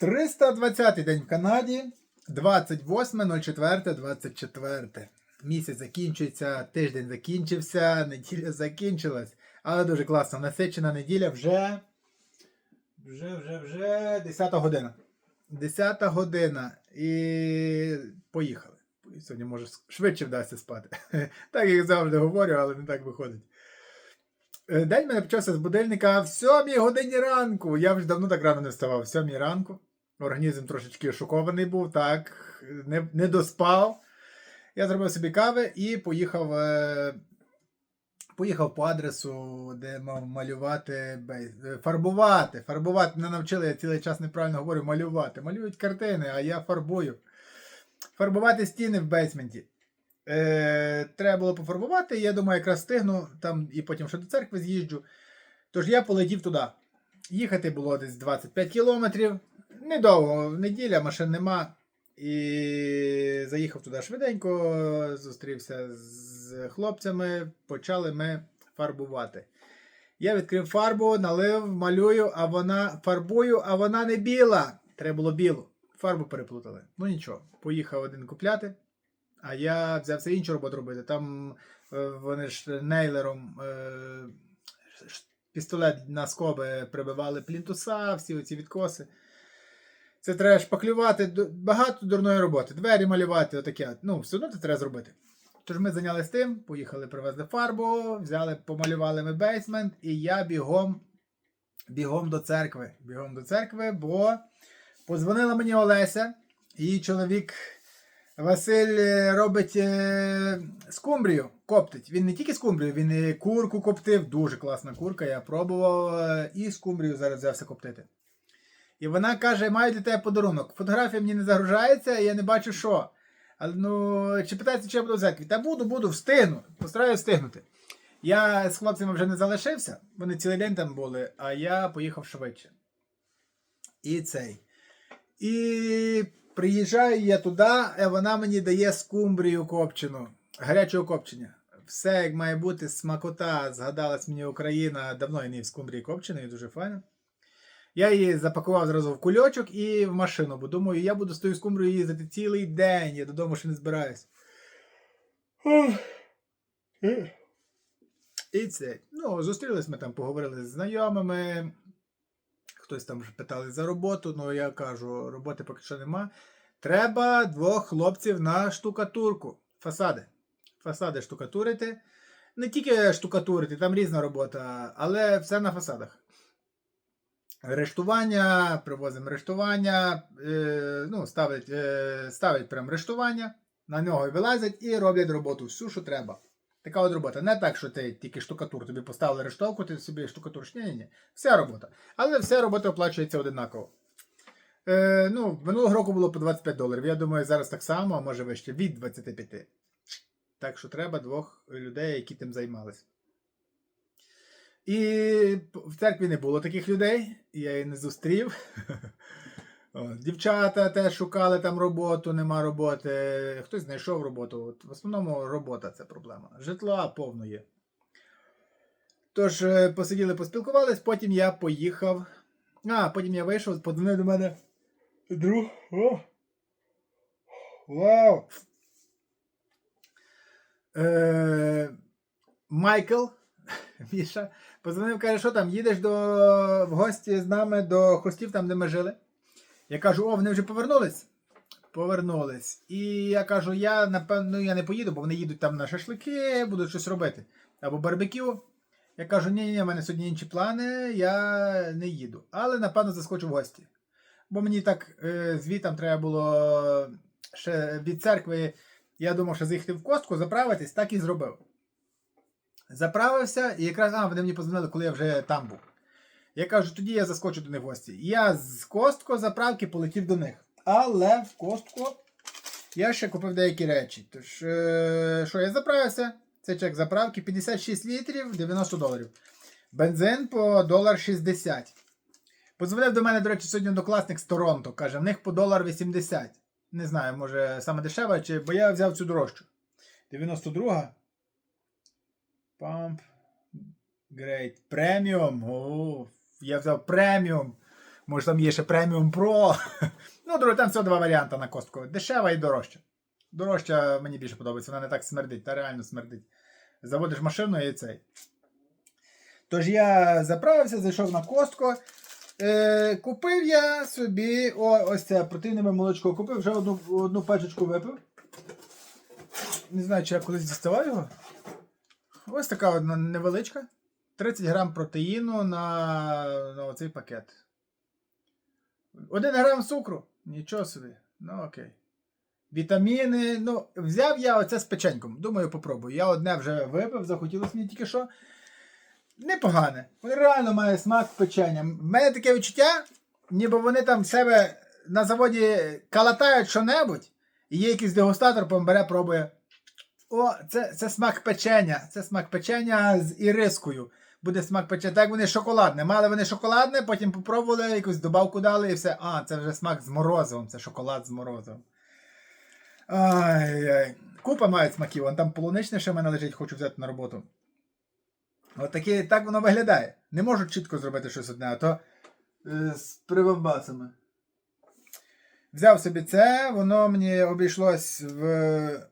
320 день в Канаді, 28.04.24. Місяць закінчується, тиждень закінчився, неділя закінчилась. Але дуже класно. Насичена неділя вже. Вже, вже, вже 10 година. 10 година. І поїхали. Сьогодні може швидше вдасться спати. Так як завжди говорю, але не так виходить. Е, День мене почався з будильника в 7 годині ранку. Я вже давно так рано не вставав. В 7 ранку. Організм трошечки шокований був, так, не, не доспав. Я зробив собі кави і поїхав, е, поїхав по адресу, де мав малювати, е, фарбувати. Фарбувати не навчили, я цілий час неправильно говорю, малювати. Малюють картини, а я фарбую. Фарбувати стіни в бейсменті. Е, треба було пофарбувати, я думаю, якраз встигну там і потім ще до церкви з'їжджу. Тож я полетів туди. Їхати було десь 25 кілометрів. Недовго, неділя, машин нема. І заїхав туди швиденько, зустрівся з хлопцями, почали ми фарбувати. Я відкрив фарбу, налив, малюю, а вона фарбую, а вона не біла. Треба було білу. Фарбу переплутали. Ну нічого, поїхав один купляти, а я взявся іншу роботу робити. Там е, вони ж нейлером е, пістолет на скоби прибивали плінтуса, всі оці відкоси. Це треба шпаклювати, багато дурної роботи. Двері малювати, отаке. Ну, все одно це треба зробити. Тож ми зайнялися тим, поїхали, привезли фарбу, взяли, помалювали ми бейсмент, і я бігом, бігом до церкви. Бігом до церкви, бо подзвонила мені Олеся, її чоловік Василь е, робить е, скумбрію, коптить. Він не тільки скумбрію, він і курку коптив, дуже класна курка, я пробував, е, і скумбрію зараз взявся коптити. І вона каже: маю для тебе подарунок. Фотографія мені не загружається, я не бачу що. Але ну, чи питається, чи я буду в церкві? Та буду, буду, встигну. Постараюсь встигнути. Я з хлопцями вже не залишився, вони цілий день там були, а я поїхав швидше. І цей. І приїжджаю я туди, і вона мені дає скумбрію копчену, гарячого копчення. Все як має бути, смакота, згадалась мені Україна, давно я не їв скумбрії копченої, дуже файно. Я її запакував зразу в кульочок і в машину, бо думаю, я буду з тою скумброю їздити цілий день, я додому ще не збираюсь. І це. Ну, зустрілись ми там, поговорили з знайомими. Хтось там вже питали за роботу, ну я кажу, роботи поки що нема. Треба двох хлопців на штукатурку. Фасади. Фасади штукатурити. Не тільки штукатурити, там різна робота, але все на фасадах. Рештування, привозимо рештування, е, ну, ставить, е, ставить прям рештування, на нього вилазять і роблять роботу всю, що треба. Така от робота. Не так, що ти тільки штукатур, тобі поставили рештовку, ти собі штукатуриш. Ні, ні, ні. Вся робота. Але вся робота оплачується одинаково. Е, ну, минулого року було по 25 доларів. Я думаю, зараз так само, а може вище від 25. Так що треба двох людей, які тим займалися. І в церкві не було таких людей, я її не зустрів. Дівчата теж шукали там роботу, нема роботи. Хтось знайшов роботу. От в основному робота це проблема. Житла повно є. Тож, е, посиділи, поспілкувались, потім я поїхав. А, потім я вийшов, подзвонив до мене. Друг. О! Вау! Е, Майкл. Міша позвонив, каже, що там, їдеш до, в гості з нами до хостів, там, де ми жили. Я кажу, о, вони вже повернулись? Повернулись. І я кажу, я напевно я не поїду, бо вони їдуть там на шашлики, будуть щось робити. Або барбекю. Я кажу, ні, ні, в мене сьогодні інші плани, я не їду. Але напевно заскочу в гості. Бо мені так е, звітам треба було ще від церкви. Я думав, що заїхати в костку, заправитись, так і зробив. Заправився, і якраз а, вони мені позвонили, коли я вже там був. Я кажу, тоді я заскочу до них в гості. Я з Костко заправки полетів до них. Але в Костко я ще купив деякі речі. Тож, е, що я заправився? Це чек заправки 56 літрів 90 доларів. Бензин по долар 60. Позвонив до мене, до речі, сьогодні однокласник з Торонто. Каже, в них по долар 80. Не знаю, може саме дешева, чи... бо я взяв цю дорожчу. 92. Pump. Great. Преміум. Я взяв преміум. Може там є ще преміум Pro. Ну, друге, там всього два варіанти на костку. Дешева і дорожча. Дорожча мені більше подобається, вона не так смердить, та реально смердить. Заводиш машину і цей. Тож я заправився, зайшов на костку. Е, купив я собі о, ось це протеїнове молочко. Купив вже одну, одну пачечку випив. Не знаю, чи я колись діставав його. Ось така одна невеличка. 30 грам протеїну на, на оцей пакет. 1 грам цукру. Нічого собі. Ну окей. Вітаміни. Ну, взяв я оце з печеньком. Думаю, попробую. Я одне вже випив, захотілося мені тільки що. Непогане. Вони реально має смак печення. В мене таке відчуття, ніби вони там в себе на заводі калатають що-небудь, і є якийсь дегустатор, потім бере, пробує. О, це, це смак печення. Це смак печення з ірискою. Буде смак печення. Так вони шоколадне. Мали вони шоколадне, потім попробували, якусь добавку дали і все. А, це вже смак з морозивом, це шоколад з морозивом. Ай-яй. Купа мають смаків. Вон там полуничне ще в мене лежить, хочу взяти на роботу. От такі, так воно виглядає. Не можу чітко зробити щось одне, а то е, з прибамбасами. Взяв собі це, воно мені обійшлось в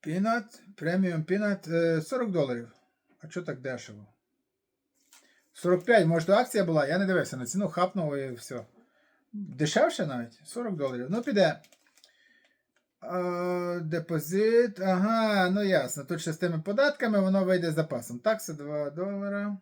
Пінат, преміум пінат 40 доларів. А чого так дешево? 45, може то акція була, я не дивився на ціну, хапнув і все. Дешевше навіть? 40 доларів. Ну піде. А, Депозит. Ага, ну ясно. Тут ще з тими податками воно вийде з запасом. Такси 2 долара.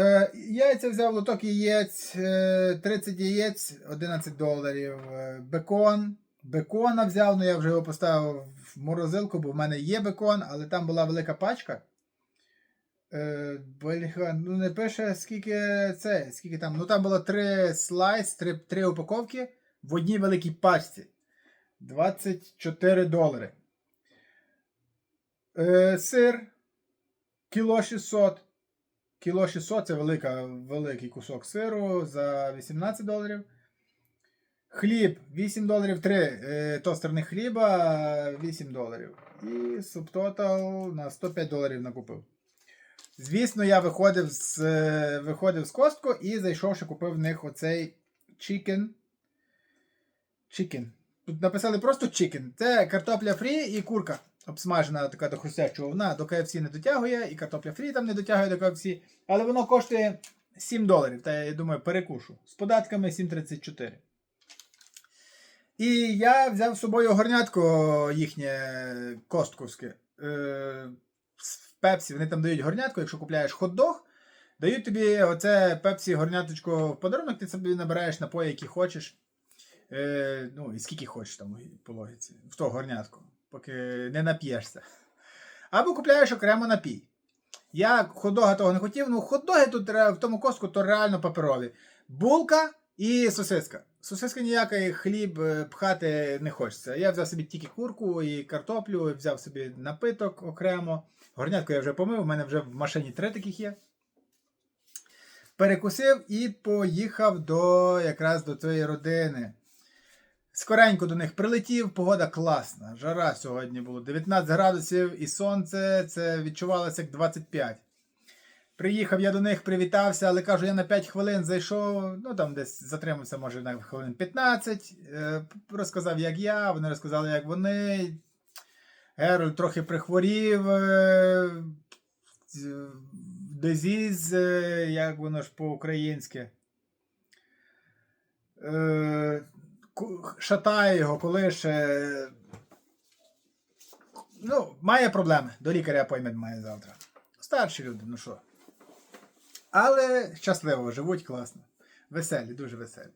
Е, е, яйця взяв лоток яєць, е, 30 яєць, 11 доларів. Е, Бекон. Бекона взяв, ну я вже його поставив в морозилку, бо в мене є бекон, але там була велика пачка. Е, бляха, ну не пише, скільки це, скільки там. Ну там було три слайс, три, три упаковки в одній великій пачці. 24 долари. Е, сир. Кіло 600. Кіло 600 це велика, великий кусок сиру за 18 доларів. Хліб 8 доларів 3 е, тостерних хліба 8 доларів. І субтотал на 105 доларів накупив. Звісно, я виходив з е, виходив з костку і зайшовши, купив в них оцей chicken. Chicken. Тут написали просто chicken. Це картопля фрі і курка. Обсмажена така до хрустящого. Вона до KFC не дотягує, і картопля фрі там не дотягує до KFC. Але воно коштує 7 доларів. Та я думаю, перекушу. З податками 7,34. І я взяв з собою горнятко їхнє костковське. Е, в Пепсі вони там дають горнятку, якщо купляєш хот-дог, дають тобі оце Пепсі горняточко в подарунок, ти собі набираєш напої, які хочеш. Е, ну, і скільки хочеш там по логіці, в то горнятку, поки не нап'єшся. Або купляєш окремо напій. Я хот-дога того не хотів, ну хот-доги тут в тому костку то реально паперові. Булка і сосиска. Сосиска ніякої хліб е, пхати не хочеться. Я взяв собі тільки курку і картоплю, взяв собі напиток окремо. Горнятку я вже помив, у мене вже в машині три таких є. Перекусив і поїхав до якраз до цієї родини. Скоренько до них прилетів, погода класна. Жара сьогодні було 19 градусів і сонце це відчувалося як 25. Приїхав я до них, привітався, але кажу, я на 5 хвилин зайшов, ну там десь затримався, може, на хвилин 15. Е, розказав, як я, вони розказали, як вони. Герольд трохи прихворів. е, Дезіз, е, як воно ж по-українськи. Шатає його, коли ще. Ну, має проблеми. До лікаря поймет має завтра. Старші люди, ну що. Але щасливо живуть класно. Веселі, дуже веселі.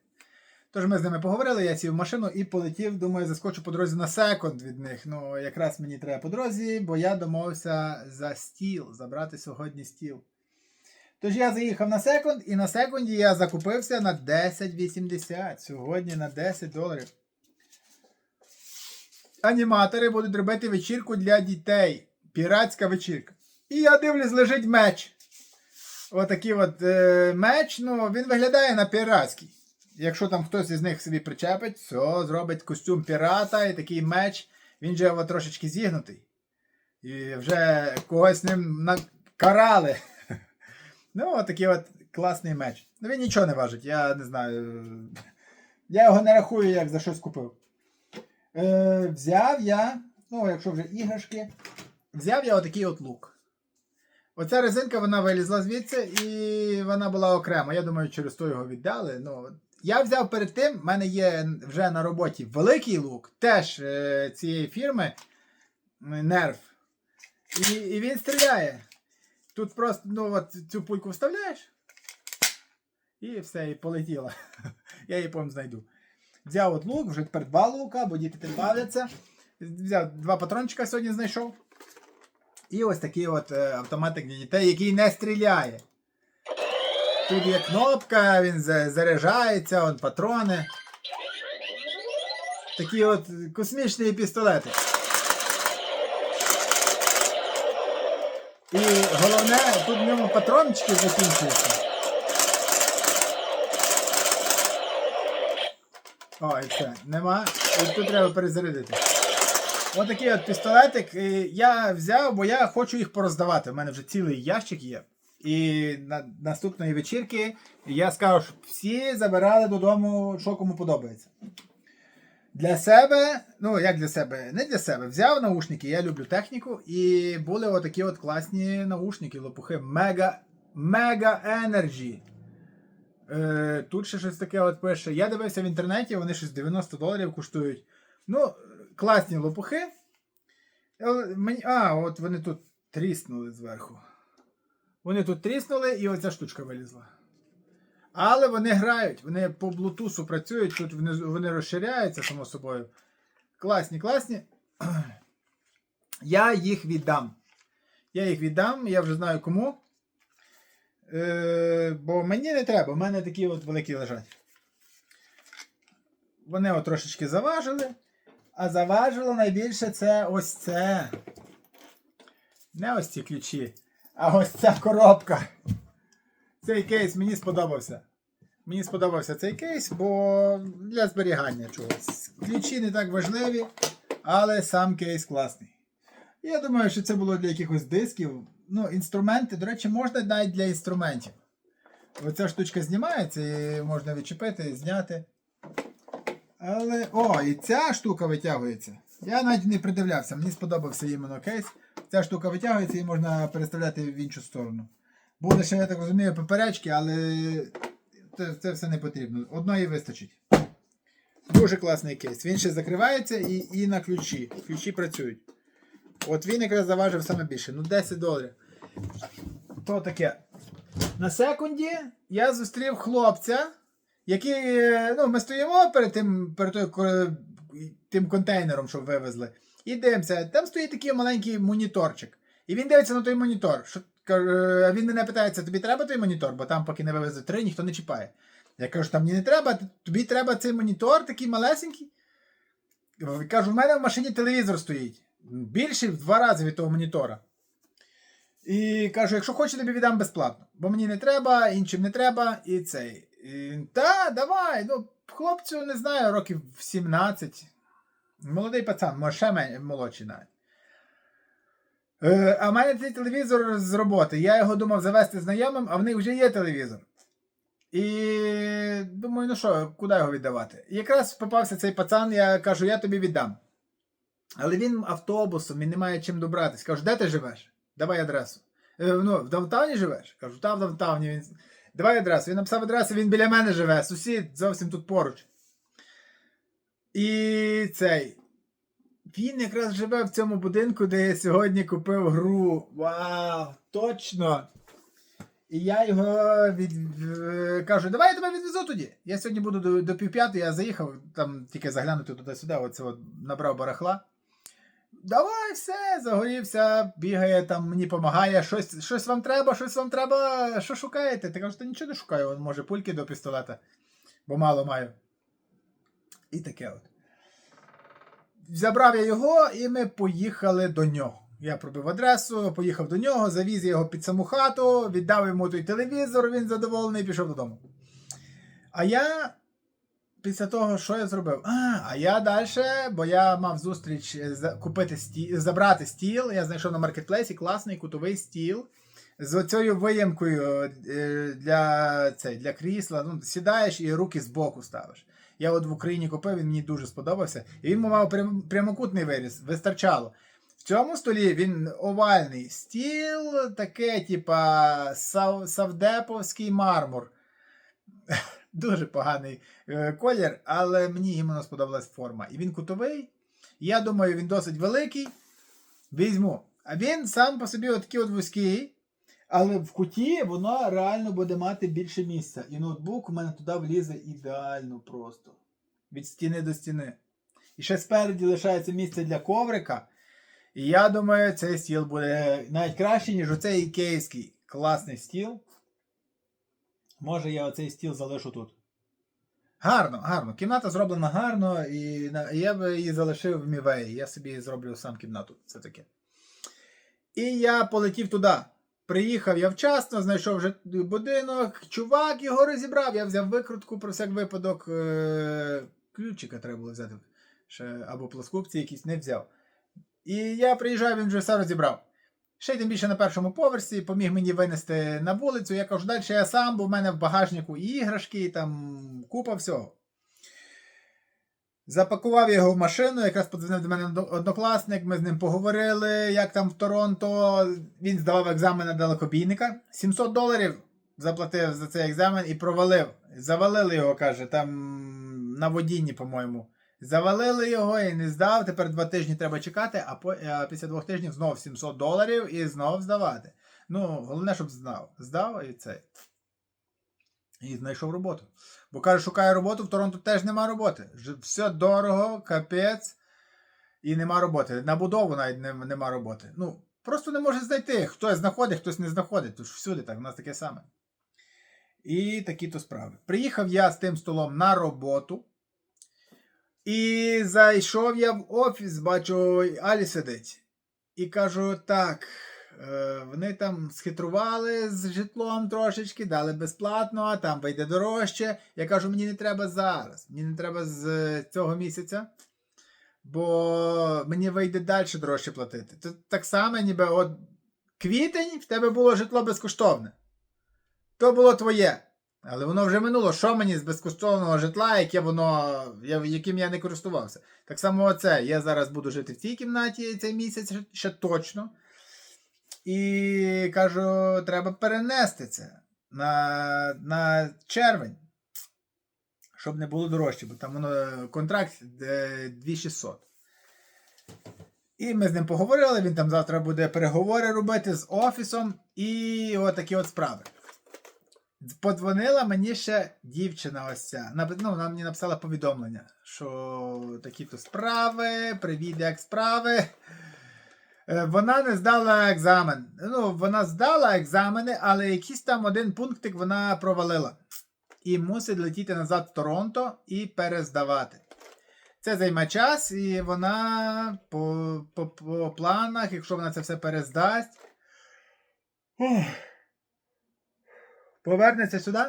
Тож ми з ними поговорили, я сів в машину і полетів, думаю, заскочу по дорозі на секунд від них. Ну, якраз мені треба по дорозі, бо я домовився за стіл, забрати сьогодні стіл. Тож я заїхав на секунд, і на секунді я закупився на 10,80. Сьогодні на 10 доларів. Аніматори будуть робити вечірку для дітей. Піратська вечірка. І я дивлюсь, лежить меч. Отакий от е, меч, ну, він виглядає на піратський. Якщо там хтось із них собі причепить, все, зробить костюм пірата і такий меч, він же от трошечки зігнутий. І вже когось ним на... Ну, такий от класний меч. Ну він нічого не важить, я не знаю. Я його не рахую, як за щось купив. Е, взяв я, ну, якщо вже іграшки, взяв я отакий от лук. Оця резинка вона вилізла звідси і вона була окремо. Я думаю, через то його віддали. Ну, я взяв перед тим, в мене є вже на роботі великий лук, теж е, цієї фірми Nerf. І, і він стріляє. Тут просто ну, от цю пульку вставляєш. І все, і полетіло. Я її потім знайду. Взяв от лук, вже тепер два лука, бо діти тим бавляться. Взяв два патрончика сьогодні знайшов. І ось такий от е, автоматик для дітей, який не стріляє. Тут є кнопка, він заряджається, патрони. Такі от космічні пістолети. І головне, тут в ньому патрончики закінчуються. О, і все, нема. І тут треба перезарядити. Отакий от пістолетик і я взяв, бо я хочу їх пороздавати. У мене вже цілий ящик є. І на наступної вечірки я скажу, щоб всі забирали додому, що кому подобається. Для себе, ну як для себе, не для себе. Взяв наушники, я люблю техніку, і були отакі от класні наушники, лопухи Mega, Mega Energy. Е, тут ще щось таке от пише. Я дивився в інтернеті, вони щось 90 доларів коштують. Ну, класні лопухи. Мені- А, от вони тут тріснули зверху. Вони тут тріснули і оця штучка вилізла. Але вони грають, вони по блутусу працюють, тут внизу вони розширяються, само собою. Класні, класні. Я їх віддам. Я їх віддам, я вже знаю кому. Е, бо мені не треба, в мене такі от великі лежать. Вони от трошечки заважили. А заважило найбільше це ось це. Не ось ці ключі, а ось ця коробка. Цей кейс мені сподобався. Мені сподобався цей кейс, бо для зберігання чогось. Ключі не так важливі, але сам кейс класний. Я думаю, що це було для якихось дисків. Ну, інструменти, до речі, можна навіть для інструментів. Оця штучка знімається і можна відчепити, зняти. Але. О, і ця штука витягується. Я навіть не придивлявся, мені сподобався іменно кейс. Ця штука витягується і можна переставляти в іншу сторону. Буде ще, я так розумію, поперечки, але це, це все не потрібно. Одної вистачить. Дуже класний кейс. Він ще закривається і, і на ключі. Ключі працюють. От він якраз заважив саме більше. Ну 10 доларів. То таке. На секунді я зустрів хлопця, який. Ну, ми стоїмо перед тим, перед тим контейнером, що вивезли. І дивимося, там стоїть такий маленький моніторчик. І він дивиться на той монітор. Що, він мене питається, тобі треба той монітор, бо там, поки не вивезли три, ніхто не чіпає. Я кажу, там мені не треба, тобі треба цей монітор, такий малесенький. Кажу, в мене в машині телевізор стоїть. Більший в два рази від того монітора. І кажу, якщо хочеш, тобі віддам безплатно. Бо мені не треба, іншим не треба, і цей. І, Та, давай. Ну, хлопцю, не знаю, років 17. Молодий пацан, може ще молодший навіть. Е, а в мене цей телевізор з роботи. Я його думав завести знайомим, а в них вже є телевізор. І думаю, ну що, куди його віддавати? І якраз попався цей пацан, я кажу, я тобі віддам. Але він автобусом, він не має чим добратись. Кажу, де ти живеш? Давай адресу. Е, ну, в Даунтауні живеш? Кажу, та в Даунтауні. Він... Давай адресу. Він написав адресу, він біля мене живе, сусід зовсім тут поруч. І цей. Він якраз живе в цьому будинку, де я сьогодні купив гру. Вау! Точно! І я його від... кажу, давай я тебе відвезу тоді. Я сьогодні буду до, до півп'ятої, я заїхав, там тільки заглянути туди-сюди, оце от набрав барахла. Давай, все, загорівся, бігає там, мені допомагає, щось, щось вам треба, щось вам треба, що шукаєте? Ти кажеш, та нічого не шукаю, може пульки до пістолета, бо мало маю. І таке от. Забрав я його, і ми поїхали до нього. Я пробив адресу, поїхав до нього, завіз його під саму хату, віддав йому той телевізор, він задоволений пішов додому. А я після того, що я зробив? А, а я далі, бо я мав зустріч купити стіл, забрати стіл. Я знайшов на маркетплейсі класний кутовий стіл з оцею виямкою е, для, цей, для крісла. Ну, сідаєш і руки збоку ставиш. Я от в Україні купив, він мені дуже сподобався. І він мав прям, прямокутний виріс, вистачало. В цьому столі він овальний стіл, таке, типа сав, савдеповський мармур. Дуже поганий е, колір, але мені іменно сподобалась форма. І він кутовий. Я думаю, він досить великий. Візьму. А він сам по собі отакий от вузький, але в куті воно реально буде мати більше місця. І ноутбук у мене туди влізе ідеально просто. Від стіни до стіни. І ще спереді лишається місце для коврика. І я думаю, цей стіл буде навіть краще, ніж оцей ікейський класний стіл. Може, я оцей стіл залишу тут. Гарно, гарно. Кімната зроблена гарно, і я би її залишив в Мівеї. Я собі зроблю сам кімнату. Це таке. І я полетів туди. Приїхав я вчасно, знайшов вже будинок. Чувак його розібрав. Я взяв викрутку про всяк випадок. Е- ключика треба було взяти. Ще, або плоскупці якісь не взяв. І я приїжджаю, він вже все розібрав. Ще й тим більше на першому поверсі поміг мені винести на вулицю. Я кажу, далі я сам, бо в мене в багажнику іграшки, і там купа всього. Запакував його в машину, якраз подзвонив до мене однокласник, ми з ним поговорили, як там в Торонто. Він здавав екзамен на далекобійника. 700 доларів заплатив за цей екзамен і провалив. Завалили його, каже, там на водінні, по-моєму. Завалили його і не здав. Тепер два тижні треба чекати, а, а після двох тижнів знов 700 доларів і знов здавати. Ну, головне, щоб знав. Здав і цей. І знайшов роботу. Бо каже, шукає роботу, в Торонто теж нема роботи. Все дорого, капець, і нема роботи. На будову навіть не- нема роботи. Ну, просто не може знайти. Хтось знаходить, хтось не знаходить. Тож всюди так, у нас таке саме. І такі то справи. Приїхав я з тим столом на роботу. І зайшов я в офіс, бачу, Алі сидить. І кажу, так, вони там схитрували з житлом трошечки, дали безплатно, а там вийде дорожче. Я кажу, мені не треба зараз, мені не треба з е, цього місяця, бо мені вийде далі дорожче платити. Це так само, ніби от квітень в тебе було житло безкоштовне. То було твоє. Але воно вже минуло. Що мені з безкоштовного житла, яке воно, яким я не користувався? Так само оце. Я зараз буду жити в цій кімнаті цей місяць ще точно. І кажу, треба перенести це на, на червень, щоб не було дорожче, бо там воно контракт е, 2600. І ми з ним поговорили. Він там завтра буде переговори робити з офісом і отакі от справи. Подзвонила мені ще дівчина ось ця. Ну, вона мені написала повідомлення, що такі-то справи, привіт, як справи. Е, Вона не здала екзамен. Ну, вона здала екзамени, але якийсь там один пунктик вона провалила. І мусить летіти назад в Торонто і перездавати. Це займе час, і вона по, по, по планах, якщо вона це все перездасть. Повернеться сюди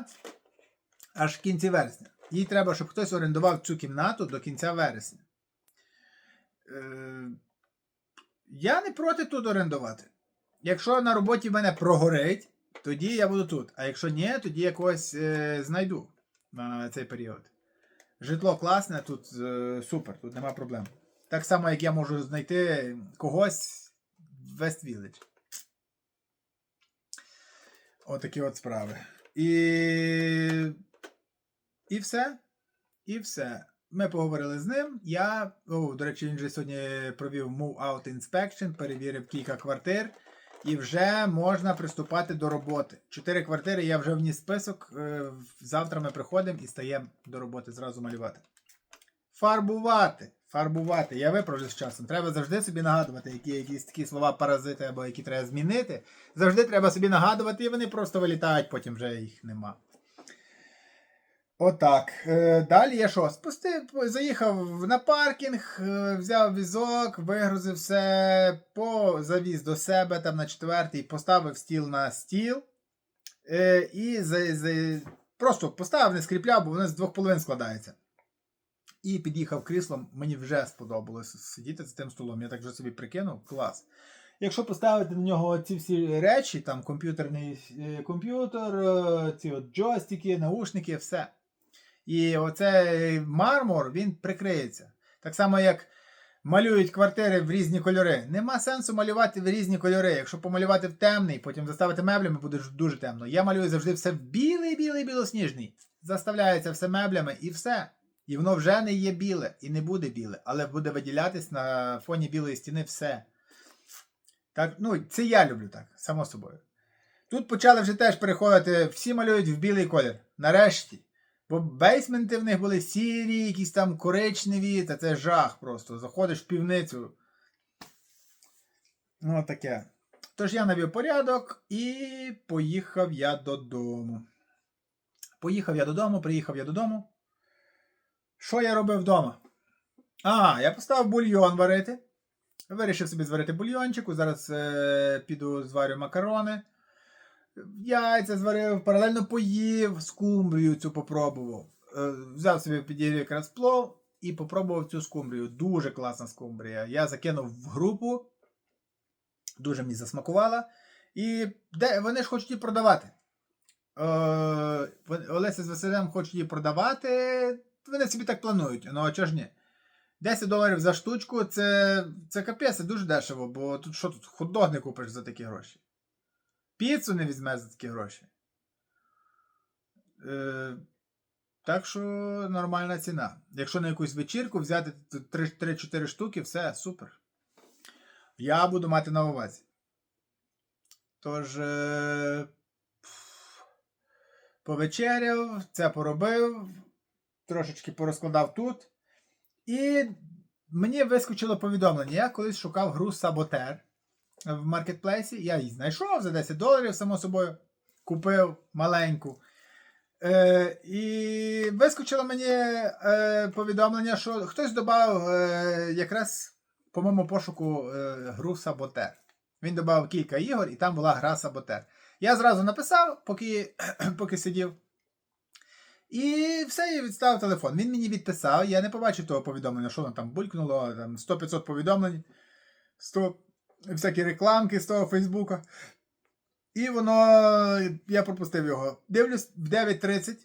аж в кінці вересня. Їй треба, щоб хтось орендував цю кімнату до кінця вересня. Е, я не проти тут орендувати. Якщо на роботі мене прогорить, тоді я буду тут. А якщо ні, тоді я е, знайду на цей період. Житло класне, тут е, супер, тут нема проблем. Так само, як я можу знайти когось в West Village. Отакі от справи. І. І все. І все. Ми поговорили з ним. Я, о, до речі, він же сьогодні провів Move Out Inspection, перевірив кілька квартир. І вже можна приступати до роботи. Чотири квартири, я вже вніс список. е, Завтра ми приходимо і стаємо до роботи зразу малювати. Фарбувати. Фарбувати. Я виправлю з часом. Треба завжди собі нагадувати, які якісь такі слова паразити або які треба змінити. Завжди треба собі нагадувати, і вони просто вилітають, потім вже їх нема. Отак. Е, Далі я що? Спустив, заїхав на паркінг, е, взяв візок, вигрузив все, завіз до себе там на четвертий, поставив стіл на стіл. Е, І за, за, просто поставив, не скріпляв, бо вони з двох половин складаються. І під'їхав кріслом, мені вже сподобалось сидіти за тим столом. Я так вже собі прикинув, клас. Якщо поставити на нього ці всі речі, там комп'ютерний комп'ютер, ці от джойстики, наушники, все. І оцей мармур він прикриється. Так само, як малюють квартири в різні кольори. Нема сенсу малювати в різні кольори. Якщо помалювати в темний, потім заставити меблями, буде дуже темно. Я малюю завжди все в білий, білий, білосніжний. Заставляється все меблями і все. І воно вже не є біле і не буде біле, але буде виділятись на фоні білої стіни все. Так, ну, це я люблю так, само собою. Тут почали вже теж переходити, всі малюють в білий колір. Нарешті. Бо бейсменти в них були сірі, якісь там коричневі, та це жах просто. Заходиш в півницю. Ну, таке. Тож я навів порядок і поїхав я додому. Поїхав я додому, приїхав я додому. Що я робив вдома? А, я поставив бульйон варити. Вирішив собі зварити бульйончику. Зараз е, піду зварю макарони. Яйця зварив, паралельно поїв, скумбрію цю попробував. Е, взяв собі підігрів якраз плов і попробував цю скумбрію. Дуже класна скумбрія. Я закинув в групу, дуже мені засмакувала. І де, вони ж хочуть її продавати. Е, Олеся з Василем хочуть її продавати. Вони собі так планують. Ну а чого ж ні? 10 доларів за штучку це, це капець, це дуже дешево, бо тут що тут хот-дог не купиш за такі гроші. Піцу не візьмеш за такі гроші. Е, так що нормальна ціна. Якщо на якусь вечірку взяти 3-4 штуки, все, супер. Я буду мати на увазі. Тож, е, повечеряв, це поробив, трошечки порозкладав тут. І мені вискочило повідомлення. Я колись шукав гру Саботер в маркетплейсі. Я її знайшов за 10 доларів, само собою. Купив маленьку. Е, і вискочило мені е, повідомлення, що хтось додав е, якраз по моєму пошуку е, гру Саботер. Він додав кілька ігор, і там була гра Саботер. Я зразу написав, поки, поки сидів. І все, я відставив телефон. Він мені відписав, я не побачив того повідомлення, що воно там булькнуло, там 100-500 повідомлень, 100 всякі рекламки з того Фейсбука. І воно, я пропустив його. Дивлюсь в 9.30,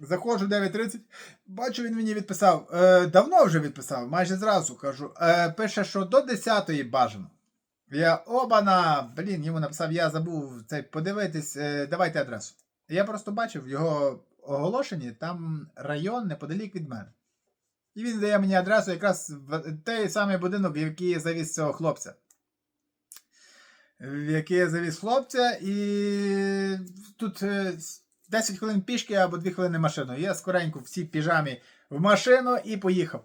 заходжу в 9.30, бачу, він мені відписав. Е, давно вже відписав, майже зразу кажу. Е, пише, що до 10-ї бажано. Я обана, блін, йому написав, я забув цей подивитись, е, давайте адресу. Я просто бачив його оголошенні, там район неподалік від мене. І він дає мені адресу якраз в той самий будинок, в який я завіз цього хлопця. В який я завіз хлопця, і тут е, 10 хвилин пішки або 2 хвилини машиною. Я скоренько в цій піжамі в машину і поїхав.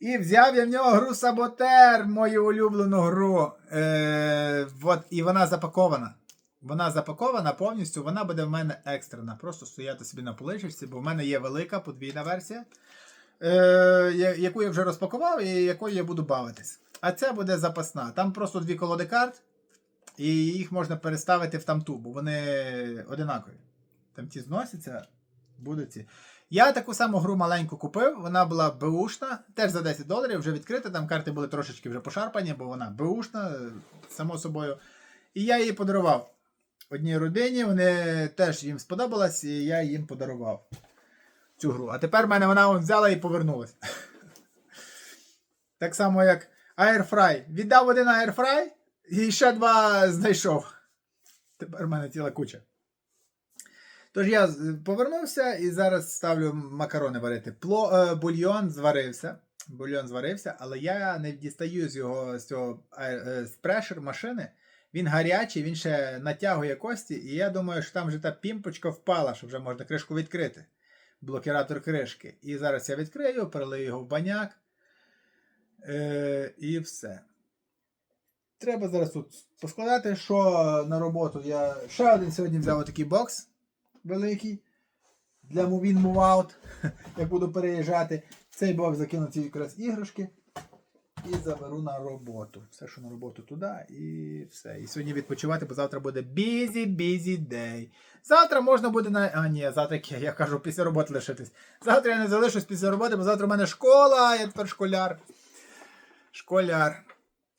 І взяв я в нього гру Саботер, мою улюблену гру. Е, от, і вона запакована. Вона запакована повністю, вона буде в мене екстрена. Просто стояти собі на поличці, бо в мене є велика подвійна версія, е, яку я вже розпакував і якою я буду бавитись. А ця буде запасна. Там просто дві колоди карт, і їх можна переставити в тамту, бо вони одинакові. Там ті зносяться, будуть ці. Я таку саму гру маленьку купив, вона була беушна, теж за 10 доларів, вже відкрита. Там карти були трошечки вже пошарпані, бо вона беушна, само собою. І я її подарував одній родині, вони теж їм сподобалась, і я їм подарував цю гру. А тепер в мене вона вон взяла і повернулась. Так само, як Airfry. Віддав один Airfry і ще два знайшов. Тепер в мене ціла куча. Тож я повернувся і зараз ставлю макарони варити. Пло, е, бульйон зварився. Бульйон зварився, але я не дістаю з його з цього е, е, з прешер машини. Він гарячий, він ще натягує кості, і я думаю, що там вже та пімпочка впала, що вже можна кришку відкрити. Блокіратор кришки. І зараз я відкрию, перелию його в баняк. Е, і все. Треба зараз тут поскладати, що на роботу я. Ще один сьогодні взяв такий бокс великий для Move In, Move Out, як буду переїжджати. Цей бокс закину ці якраз іграшки і заберу на роботу. Все, що на роботу туди, і все. І сьогодні відпочивати, бо завтра буде busy, busy day. Завтра можна буде на. А, ні, завтра я, я кажу, після роботи лишитись. Завтра я не залишусь після роботи, бо завтра в мене школа, я тепер школяр. Школяр.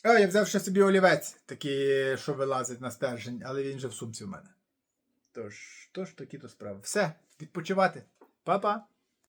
А, я взяв ще собі олівець, такий, що вилазить на стержень, але він же в сумці в мене. Тож, тож такі то справи. Все, відпочивати. Па-па.